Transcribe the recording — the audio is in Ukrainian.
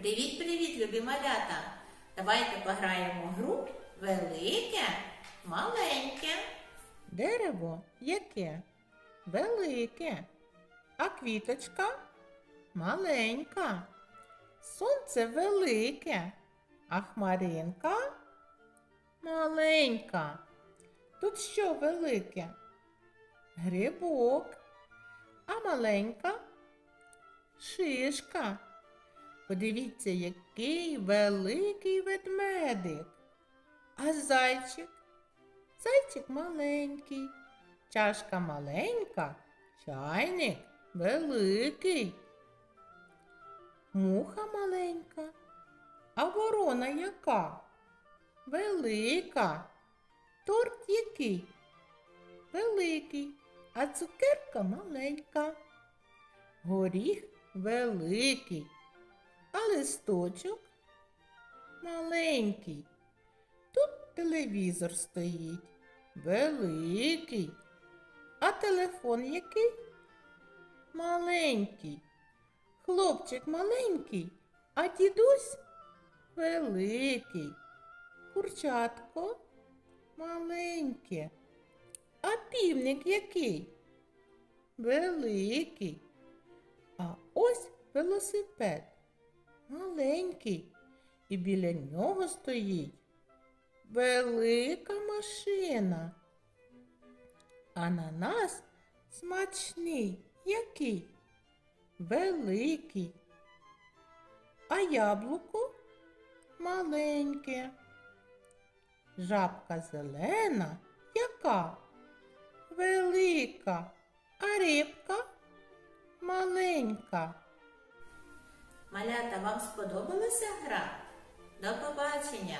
Привіт-привіт, любі малята! Давайте пограємо гру велике, маленьке. Дерево яке? Велике. А квіточка маленька. Сонце велике, а хмаринка маленька. Тут що велике? Грибок, а маленька шишка. Подивіться, який великий ведмедик. А зайчик? Зайчик маленький, чашка маленька, чайник великий. Муха маленька, а ворона яка? Велика. Торт який? Великий, а цукерка маленька. Горіх великий, а листочок маленький. Тут телевізор стоїть. Великий. А телефон який? Маленький. Хлопчик маленький, а дідусь великий. Курчатко маленьке. А півник який? Великий. А ось велосипед маленький. І біля нього стоїть велика машина. Ананас смачний, який? Великий. А яблуко маленьке. Жабка зелена, яка? Велика, а рибка маленька. Малята, вам сподобалася гра? До побачення!